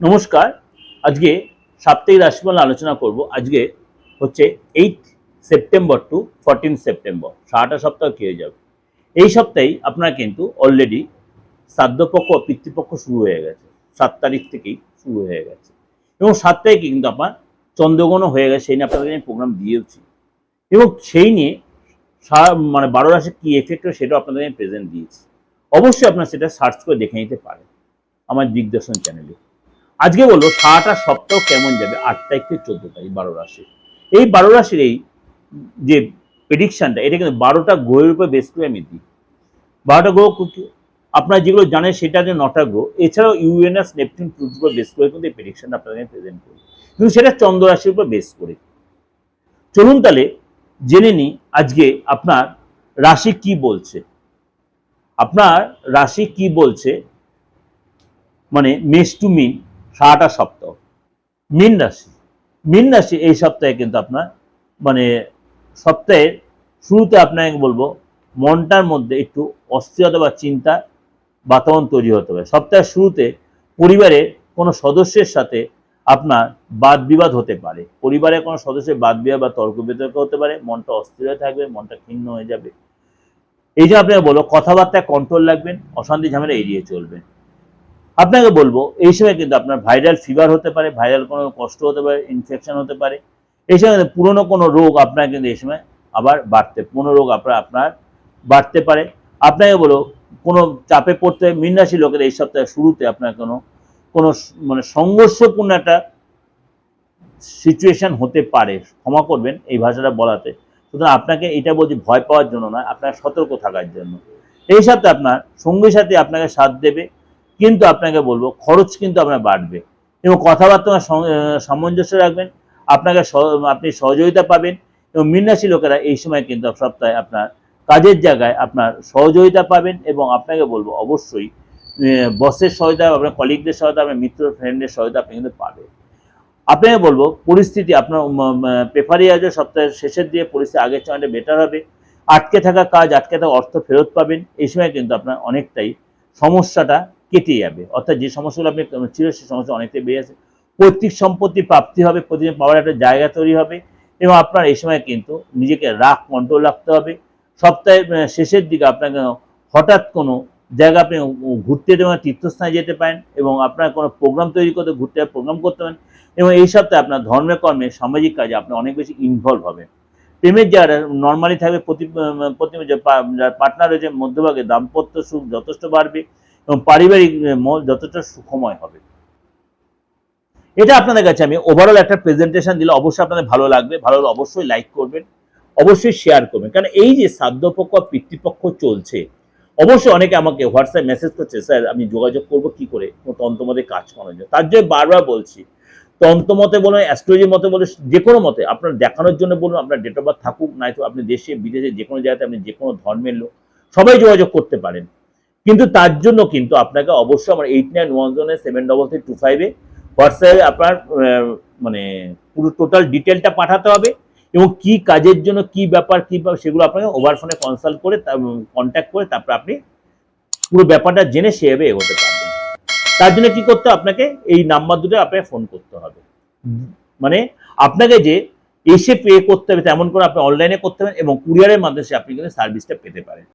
নমস্কার। আজকে সাপ্তাহিক রাশিফল আলোচনা করব। আজকে হচ্ছে eight September to fourteen September সারাটা সপ্তাহ হয়ে যাবে। এই সপ্তাহেই আপনার কিন্তু অলরেডি শ্রাদ্ধপক্ষ পিতৃপক্ষ শুরু হয়ে গেছে। সাত তারিখ থেকেই শুরু হয়ে গেছে। এবং সাত তারিখে কিন্তু আপনার চন্দ্রগ্রহণও হয়ে গেছে। সেই নিয়ে আপনাদের আমি প্রোগ্রাম দিয়েওছি এবং সেই নিয়ে মানে বারো রাশি কী এফেক্ট হয় সেটাও আপনাদের আমি প্রেজেন্ট দিয়েছি। অবশ্যই আপনার সেটা সার্চ করে দেখে নিতে পারেন। আমার দিগদর্শন চ্যানেলে আজকে বলব সারাটা সপ্তাহ কেমন যাবে? আট তারিখ থেকে চোদ্দ তারিখ, বারো রাশি। এই বারো রাশির এই যে প্রেডিকশনটা এটা কিন্তু বারোটা গ্রহের উপর বেস করে আমি দিই। বারোটা গ্রহ আপনারা যেগুলো জানেন সেটা যে নটা গ্রহ। এছাড়াও ইউএনএস নেপচুন প্লুটোর উপর বেস করে কিন্তু এই প্রেডিকশনটা আপনাদের প্রেজেন্ট করি। কিন্তু সেটা চন্দ্র রাশির উপর বেস করে। চলুন তাহলে জেনে নিই আজকে আপনার রাশি কি বলছে। আপনার রাশি কি বলছে? মানে মেষ টু মিন। সারাটা সপ্তাহ। মিন রাশি। মিন রাশি এই সপ্তাহে কিন্তু আপনার মানে সপ্তাহের শুরুতে আপনাকে বলব, মনটার মধ্যে একটু অস্থিরতা বা চিন্তা বাতাবরণ তৈরি হতে পারে। সপ্তাহের শুরুতে পরিবারের কোনো সদস্যের সাথে আপনার বাদ বিবাদ হতে পারে। পরিবারের কোনো সদস্যের বাদ বিবাদ বা তর্ক বিতর্ক হতে পারে, মনটা অস্থির হয়ে থাকবে, মনটা ক্ষীণ হয়ে যাবে। এই যে আপনাকে বলো কথাবার্তায় কন্ট্রোল রাখবেন, অশান্তি ঝামেলা এড়িয়ে চলবেন। আপনাকে বলব, এই সময় কিন্তু আপনার ভাইরাল ফিভার হতে পারে ভাইরাল কোনো কষ্ট হতে পারে ইনফেকশন হতে পারে। এই সময় কিন্তু পুরনো কোনো রোগ আপনার কিন্তু এই সময় আবার বাড়তে, পুরনো রোগ আপনার আপনার বাড়তে পারে। আপনাকে বলো কোনো চাপে পড়তে, মিনরাশি লোকের এই সপ্তাহের শুরুতে আপনার কোনো কোনো মানে সংঘর্ষপূর্ণ একটা সিচুয়েশন হতে পারে। ক্ষমা করবেন এই ভাষাটা বলাতে। সুতরাং আপনাকে এটা বলছি ভয় পাওয়ার জন্য নয়, আপনার সতর্ক থাকার জন্য। এই সপ্তাহে আপনার সঙ্গী সাথে আপনাকে সাথ দেবে। কিন্তু আপনাকে বলব, খরচ কিন্তু আপনার বাড়বে। এবং কথাবার্তা সামঞ্জস্য রাখবেন, আপনাকে আপনি সহযোগিতা পাবেন এবং মিনরাশি লোকেরা এই সময় কিন্তু সপ্তাহে আপনার কাজের জায়গায় আপনার সহযোগিতা পাবেন এবং আপনাকে বলব অবশ্যই বসের সহায়তা, আপনার কলিগদের সহায়তা, আপনার মিত্র ফ্রেন্ডের সহায়তা আপনি কিন্তু পাবেন। আপনাকে বলব, পরিস্থিতি আপনার পেপারি আছে সপ্তাহের শেষের দিয়ে পরিস্থিতি আগের চেয়ে বেটার হবে। আটকে থাকা কাজ, আটকে থাকা অর্থ ফেরত পাবেন। এই সময় কিন্তু আপনার অনেকটাই সমস্যাটা কেটে যাবে। অর্থাৎ যে সমস্যাগুলো আপনি ছিল সেই সমস্যা অনেকটাই বেড়ে আছে পৈতৃক সম্পত্তি প্রাপ্তি হবে, প্রতিদিন পাওয়ার একটা জায়গা তৈরি হবে এবং আপনার এই সময় কিন্তু নিজেকে রাগ কন্ট্রোল রাখতে হবে। সপ্তাহের শেষের দিকে আপনাকে হঠাৎ কোনো জায়গা আপনি ঘুরতে দেবেন তীর্থস্থানে যেতে পারেন এবং আপনার কোনো প্রোগ্রাম তৈরি করতে, ঘুরতে প্রোগ্রাম করতে পারেন এবং এই সপ্তাহে আপনার ধর্মে, কর্মে, সামাজিক কাজে আপনি অনেক বেশি ইনভলভ হবেন। প্রেমের যারা নর্মালি থাকবে, প্রতি প্রতি পার্টনার রয়েছে, মধ্যভাগে দাম্পত্য সুখ যথেষ্ট বাড়বে। এবং পারিবারিক যথেষ্ট সুখময় হবে। এটা আপনাদের কাছে আমি ওভারঅল একটা প্রেজেন্টেশন দিলে অবশ্যই আপনাদের ভালো লাগবে। ভালো অবশ্যই লাইক করবেন, অবশ্যই শেয়ার করবেন। কারণ এই যে আর পিতৃপক্ষ চলছে, অবশ্যই অনেকে আমাকে হোয়াটসঅ্যাপ মেসেজ করছে, স্যার, আমি যোগাযোগ করব কি করে? তন্ত্রমতে কাজ করানোর জন্য। তার জন্য বারবার বলছি, তন্ত্রমতে বলুন অ্যাস্ট্রোলজির মতে বলুন, যে কোনো মতে, আপনার দেখানোর জন্য বলুন, আপনার ডেট অফ বার্থ থাকুক, নয়তো আপনি দেশে, বিদেশে, যে কোনো জায়গাতে আপনি যে কোনো ধর্মের লোক, সবাই যোগাযোগ করতে পারেন। কিন্তু তার জন্য কিন্তু আপনাকে অবশ্যই আমার এইট নাইন ওয়ান জোনে সেভেন ডবল থ্রি টু ফাইভে হোয়াটসঅ্যাপে আপনার মানে পুরো টোটাল ডিটেলটা পাঠাতে হবে এবং কি কাজের জন্য কি ব্যাপার, কি সেগুলো আপনাকে ওভার ফোনে কনসাল্ট করে কন্ট্যাক্ট করে তারপর আপনি পুরো ব্যাপারটা জেনে সেভাবে এগোতে পারবেন। তার জন্য কি করতে? আপনাকে? এই নাম্বার দুটো আপনাকে ফোন করতে হবে। মানে আপনাকে যে এসে পে করতে হবে, তেমন করে আপনি অনলাইনে করতে পারেন এবং কুরিয়ারের মাধ্যমে আপনি কিন্তু সার্ভিসটা পেতে পারেন।